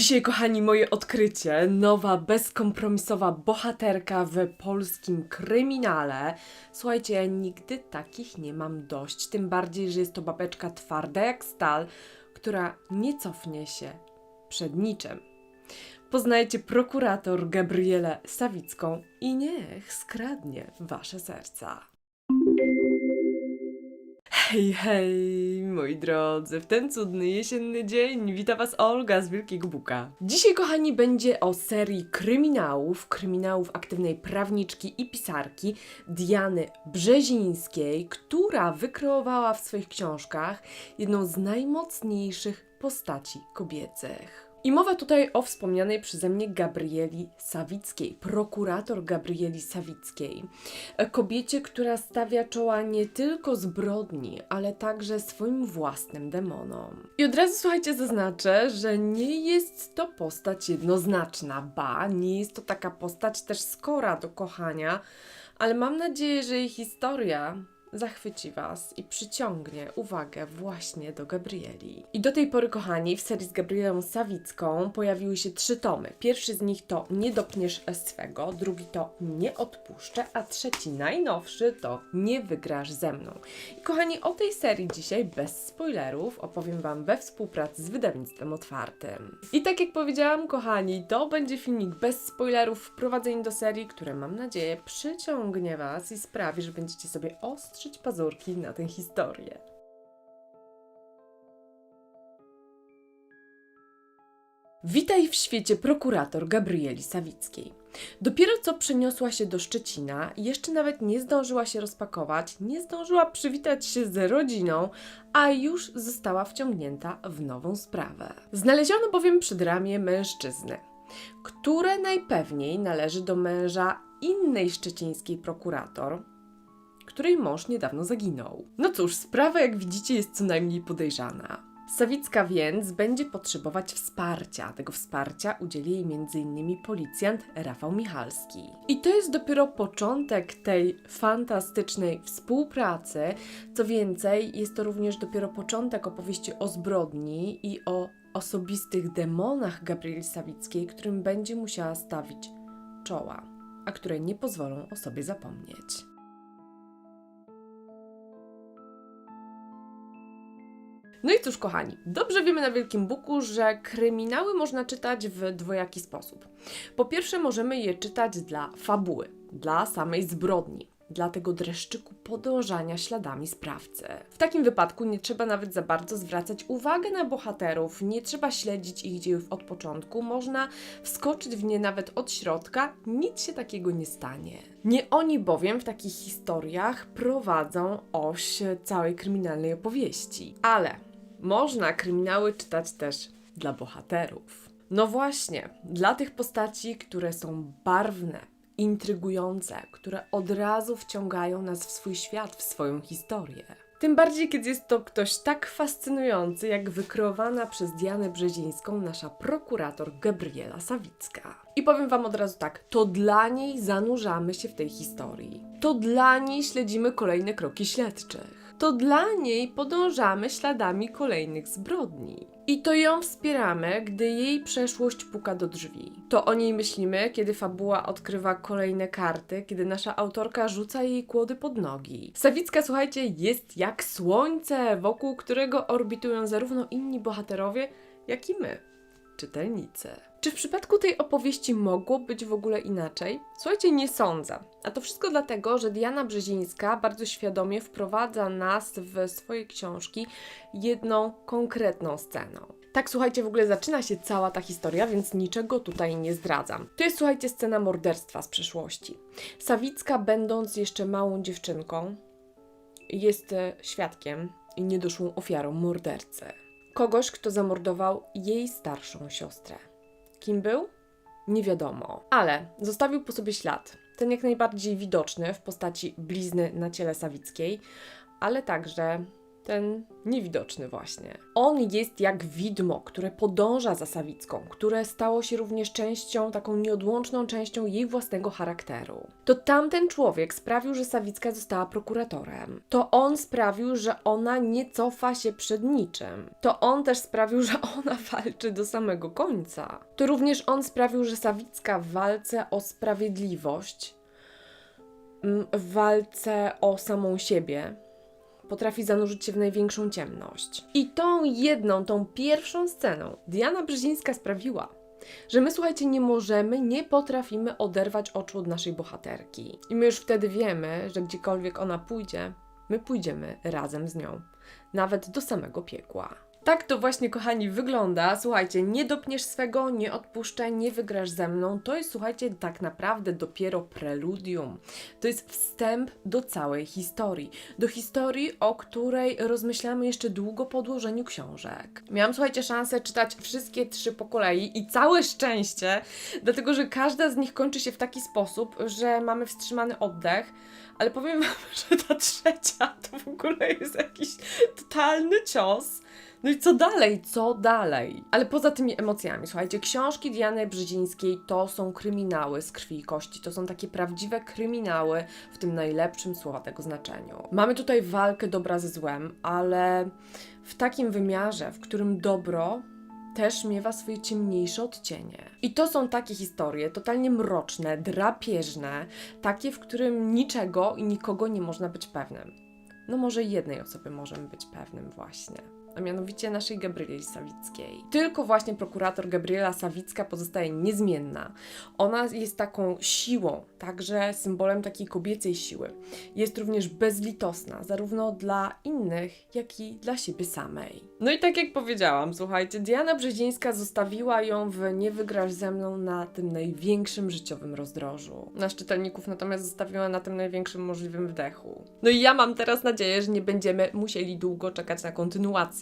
Dzisiaj, kochani, moje odkrycie. Nowa, bezkompromisowa bohaterka w polskim kryminale. Słuchajcie, ja nigdy takich nie mam dość. Tym bardziej, że jest to babeczka twarda jak stal, która nie cofnie się przed niczym. Poznajcie prokurator Gabrielę Sawicką i niech skradnie wasze serca. Hej, hej, moi drodzy, w ten cudny jesienny dzień wita Was Olga z Wielkiego Buka. Dzisiaj, kochani, będzie o serii kryminałów, kryminałów aktywnej prawniczki i pisarki Diany Brzezińskiej, która wykreowała w swoich książkach jedną z najmocniejszych postaci kobiecych. I mowa tutaj o wspomnianej przeze mnie Gabrieli Sawickiej, prokurator Gabrieli Sawickiej. Kobiecie, która stawia czoła nie tylko zbrodni, ale także swoim własnym demonom. I od razu słuchajcie, zaznaczę, że nie jest to postać jednoznaczna, ba, nie jest to taka postać też skora do kochania, ale mam nadzieję, że jej historia zachwyci Was i przyciągnie uwagę właśnie do Gabrieli. I do tej pory, kochani, w serii z Gabrielą Sawicką pojawiły się trzy tomy. Pierwszy z nich to Nie dopniesz swego, drugi to Nie odpuszczę, a trzeci, najnowszy to Nie wygrasz ze mną. I kochani, o tej serii dzisiaj bez spoilerów opowiem Wam we współpracy z wydawnictwem otwartym. I tak jak powiedziałam, kochani, to będzie filmik bez spoilerów, wprowadzenie do serii, które mam nadzieję przyciągnie Was i sprawi, że będziecie sobie ostrzyć pazurki na tę historię. Witaj w świecie prokurator Gabrieli Sawickiej. Dopiero co przeniosła się do Szczecina, jeszcze nawet nie zdążyła się rozpakować, nie zdążyła przywitać się z rodziną, a już została wciągnięta w nową sprawę. Znaleziono bowiem przed ramię mężczyzny, które najpewniej należy do męża innej szczecińskiej prokurator, której mąż niedawno zaginął. No cóż, sprawa jak widzicie jest co najmniej podejrzana. Sawicka więc będzie potrzebować wsparcia. Tego wsparcia udzieli jej m.in. policjant Rafał Michalski. I to jest dopiero początek tej fantastycznej współpracy. Co więcej, jest to również dopiero początek opowieści o zbrodni i o osobistych demonach Gabrieli Sawickiej, którym będzie musiała stawić czoła, a które nie pozwolą o sobie zapomnieć. No i cóż, kochani, dobrze wiemy na Wielkim Buku, że kryminały można czytać w dwojaki sposób. Po pierwsze, możemy je czytać dla fabuły, dla samej zbrodni, dla tego dreszczyku podążania śladami sprawcy. W takim wypadku nie trzeba nawet za bardzo zwracać uwagę na bohaterów, nie trzeba śledzić ich dziejów od początku, można wskoczyć w nie nawet od środka, nic się takiego nie stanie. Nie oni bowiem w takich historiach prowadzą oś całej kryminalnej opowieści. Ale można kryminały czytać też dla bohaterów. No właśnie, dla tych postaci, które są barwne, intrygujące, które od razu wciągają nas w swój świat, w swoją historię. Tym bardziej, kiedy jest to ktoś tak fascynujący, jak wykreowana przez Dianę Brzezińską nasza prokurator Gabriela Sawicka. I powiem Wam od razu tak, to dla niej zanurzamy się w tej historii. To dla niej śledzimy kolejne kroki śledczych to dla niej podążamy śladami kolejnych zbrodni. I to ją wspieramy, gdy jej przeszłość puka do drzwi. To o niej myślimy, kiedy fabuła odkrywa kolejne karty, kiedy nasza autorka rzuca jej kłody pod nogi. Sawicka, słuchajcie, jest jak słońce, wokół którego orbitują zarówno inni bohaterowie, jak i my czytelnicy. Czy w przypadku tej opowieści mogło być w ogóle inaczej? Słuchajcie, nie sądzę. A to wszystko dlatego, że Diana Brzezińska bardzo świadomie wprowadza nas w swoje książki jedną konkretną sceną. Tak, słuchajcie, w ogóle zaczyna się cała ta historia, więc niczego tutaj nie zdradzam. To jest, słuchajcie, scena morderstwa z przeszłości. Sawicka, będąc jeszcze małą dziewczynką, jest e, świadkiem i niedoszłą ofiarą mordercy kogoś, kto zamordował jej starszą siostrę. Kim był? Nie wiadomo, ale zostawił po sobie ślad. Ten jak najbardziej widoczny w postaci blizny na ciele Sawickiej, ale także ten niewidoczny właśnie. On jest jak widmo, które podąża za Sawicką, które stało się również częścią, taką nieodłączną częścią jej własnego charakteru. To tamten człowiek sprawił, że Sawicka została prokuratorem. To on sprawił, że ona nie cofa się przed niczym. To on też sprawił, że ona walczy do samego końca. To również on sprawił, że Sawicka w walce o sprawiedliwość, mm, w walce o samą siebie, potrafi zanurzyć się w największą ciemność. I tą jedną, tą pierwszą sceną Diana Brzezińska sprawiła, że my, słuchajcie, nie możemy, nie potrafimy oderwać oczu od naszej bohaterki. I my już wtedy wiemy, że gdziekolwiek ona pójdzie, my pójdziemy razem z nią, nawet do samego piekła. Tak to właśnie, kochani, wygląda. Słuchajcie, nie dopniesz swego, nie odpuszczaj, nie wygrasz ze mną. To jest, słuchajcie, tak naprawdę dopiero preludium. To jest wstęp do całej historii. Do historii, o której rozmyślamy jeszcze długo po odłożeniu książek. Miałam, słuchajcie, szansę czytać wszystkie trzy po kolei i całe szczęście, dlatego że każda z nich kończy się w taki sposób, że mamy wstrzymany oddech. Ale powiem Wam, że ta trzecia to w ogóle jest jakiś totalny cios. No i co dalej? Co dalej? Ale poza tymi emocjami, słuchajcie, książki Diany Brzezińskiej to są kryminały z krwi i kości. To są takie prawdziwe kryminały w tym najlepszym słowa tego znaczeniu. Mamy tutaj walkę dobra ze złem, ale w takim wymiarze, w którym dobro też miewa swoje ciemniejsze odcienie. I to są takie historie totalnie mroczne, drapieżne, takie, w którym niczego i nikogo nie można być pewnym. No może jednej osoby możemy być pewnym właśnie a mianowicie naszej Gabrieli Sawickiej. Tylko właśnie prokurator Gabriela Sawicka pozostaje niezmienna. Ona jest taką siłą, także symbolem takiej kobiecej siły. Jest również bezlitosna, zarówno dla innych, jak i dla siebie samej. No i tak jak powiedziałam, słuchajcie, Diana Brzezińska zostawiła ją w Nie wygrasz ze mną na tym największym życiowym rozdrożu. Nasz czytelników natomiast zostawiła na tym największym możliwym wdechu. No i ja mam teraz nadzieję, że nie będziemy musieli długo czekać na kontynuację,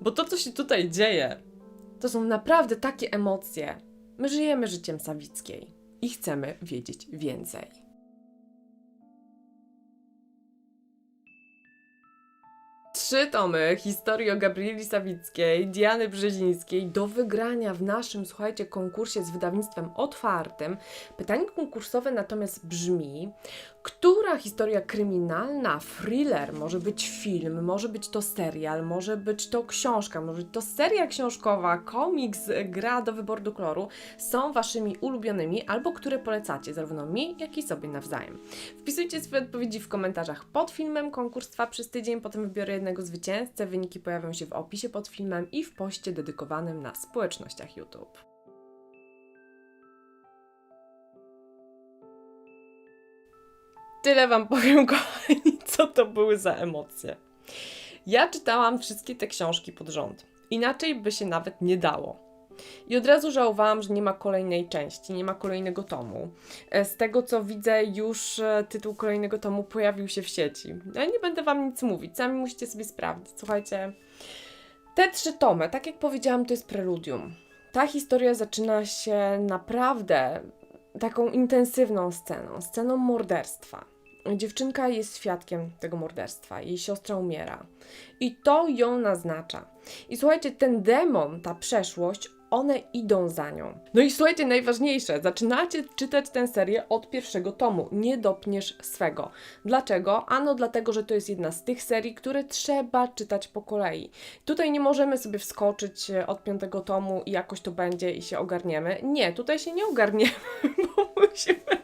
bo to, co się tutaj dzieje, to są naprawdę takie emocje. My żyjemy życiem Sawickiej i chcemy wiedzieć więcej. Trzy tomy historii o Gabrieli Sawickiej, Diany Brzezińskiej do wygrania w naszym, słuchajcie, konkursie z wydawnictwem otwartym. Pytanie konkursowe natomiast brzmi: która historia kryminalna, thriller, może być film, może być to serial, może być to książka, może być to seria książkowa, komiks, gra do wyboru do koloru, są waszymi ulubionymi albo które polecacie zarówno mi, jak i sobie nawzajem. Wpisujcie swoje odpowiedzi w komentarzach pod filmem, konkurs trwa przez tydzień, potem wybiorę jednego zwycięzcę, wyniki pojawią się w opisie pod filmem i w poście dedykowanym na społecznościach YouTube. Tyle Wam powiem, kochani, co to były za emocje. Ja czytałam wszystkie te książki pod rząd. Inaczej by się nawet nie dało. I od razu żałowałam, że nie ma kolejnej części, nie ma kolejnego tomu. E, z tego co widzę, już e, tytuł kolejnego tomu pojawił się w sieci. Ja nie będę Wam nic mówić, sami musicie sobie sprawdzić. Słuchajcie, te trzy tomy, tak jak powiedziałam, to jest preludium. Ta historia zaczyna się naprawdę taką intensywną sceną, sceną morderstwa. Dziewczynka jest świadkiem tego morderstwa, jej siostra umiera. I to ją naznacza. I słuchajcie, ten demon, ta przeszłość, one idą za nią. No i słuchajcie, najważniejsze, zaczynacie czytać tę serię od pierwszego tomu. Nie dopniesz swego. Dlaczego? Ano dlatego, że to jest jedna z tych serii, które trzeba czytać po kolei. Tutaj nie możemy sobie wskoczyć e, od piątego tomu i jakoś to będzie i się ogarniemy. Nie, tutaj się nie ogarniemy, bo musimy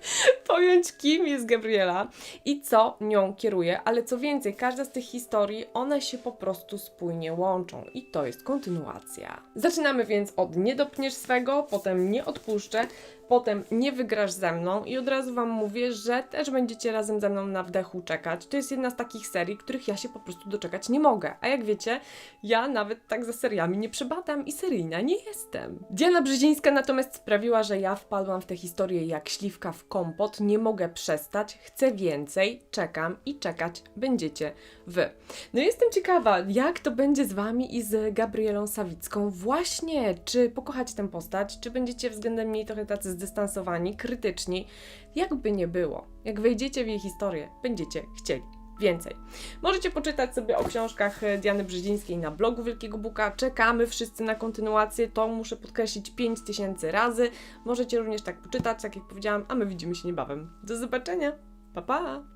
pojąć, kim jest Gabriela i co nią kieruje, ale co więcej, każda z tych historii, one się po prostu spójnie łączą i to jest kontynuacja. Zaczynamy więc od nie dopniesz swego, potem nie odpuszczę, potem nie wygrasz ze mną i od razu Wam mówię, że też będziecie razem ze mną na wdechu czekać. To jest jedna z takich serii, których ja się po prostu doczekać nie mogę. A jak wiecie, ja nawet tak za seriami nie przebadam i seryjna nie jestem. Diana Brzezińska natomiast sprawiła, że ja wpadłam w tę historię jak śliwka w kompot. Nie mogę przestać, chcę więcej, czekam i czekać będziecie Wy. No jestem ciekawa, jak to będzie z Wami i z Gabrielą Sawicką. Właśnie, czy pokochacie tę postać, czy będziecie względem niej trochę tacy zdystansowani, krytyczni. Jakby nie było, jak wejdziecie w jej historię, będziecie chcieli więcej. Możecie poczytać sobie o książkach e, Diany Brzezińskiej na blogu Wielkiego Buka. Czekamy wszyscy na kontynuację, to muszę podkreślić 5000 razy. Możecie również tak poczytać, tak jak powiedziałam, a my widzimy się niebawem. Do zobaczenia, pa pa!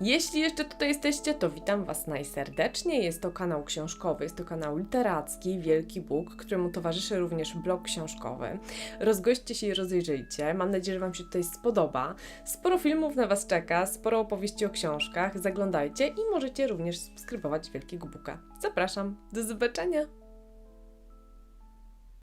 Jeśli jeszcze tutaj jesteście, to witam Was najserdeczniej. Jest to kanał książkowy, jest to kanał literacki, Wielki Bóg, któremu towarzyszy również blog książkowy. Rozgośćcie się i rozejrzyjcie. Mam nadzieję, że Wam się tutaj spodoba. Sporo filmów na Was czeka, sporo opowieści o książkach. Zaglądajcie i możecie również subskrybować Wielkiego Buka. Zapraszam, do zobaczenia!